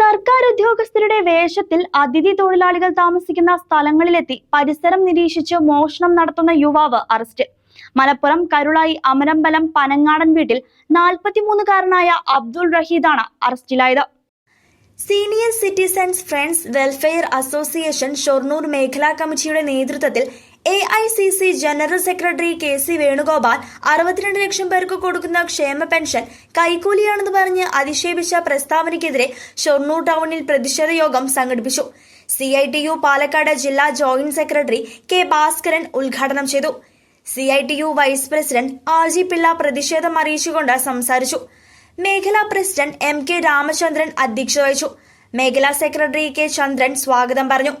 സർക്കാർ ഉദ്യോഗസ്ഥരുടെ വേഷത്തിൽ അതിഥി തൊഴിലാളികൾ താമസിക്കുന്ന സ്ഥലങ്ങളിലെത്തി പരിസരം നിരീക്ഷിച്ച് മോഷണം നടത്തുന്ന യുവാവ് അറസ്റ്റ്. മലപ്പുറം കരുളായി അമരമ്പലം പനങ്ങാടൻ വീട്ടിൽ നാൽപ്പത്തിമൂന്നുകാരനായ അബ്ദുൾ റഹീദാണ് അറസ്റ്റിലായത്. Senior citizens friends welfare association Shoranur മേഖലാ കമ്മിറ്റിയുടെ നേതൃത്വത്തിൽ A I C C general secretary K C Venugopal അറുപത്തിരണ്ട് ലക്ഷം പേർക്ക് കൊടുക്കുന്ന ക്ഷേമ പെൻഷൻ കൈക്കൂലിയാണെന്ന് പറഞ്ഞ് അധിക്ഷേപിച്ച പ്രസ്താവനയ്ക്കെതിരെ ഷൊർണൂർ ടൗണിൽ പ്രതിഷേധ യോഗം സംഘടിപ്പിച്ചു. C I T U Palakkad ജില്ലാ ജോയിന്റ് സെക്രട്ടറി കെ ഭാസ്കരൻ ഉദ്ഘാടനം ചെയ്തു. C I T U vice president R G Pillai പ്രതിഷേധം അറിയിച്ചുകൊണ്ട് സംസാരിച്ചു. മേഖലാ പ്രസിഡന്റ് എം കെ രാമചന്ദ്രൻ അധ്യക്ഷത വഹിച്ചു. മേഖലാ സെക്രട്ടറി കെ ചന്ദ്രൻ സ്വാഗതം പറഞ്ഞു.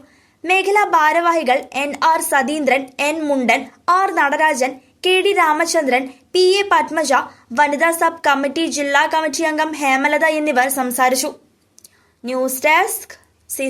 മേഖലാ ഭാരവാഹികൾ N R Satheendran N Mundan R Natarajan K D Ramachandran P A Padmaja വനിതാ സബ് കമ്മിറ്റി ജില്ലാ കമ്മിറ്റി അംഗം ഹേമലത എന്നിവർ സംസാരിച്ചു. News desk C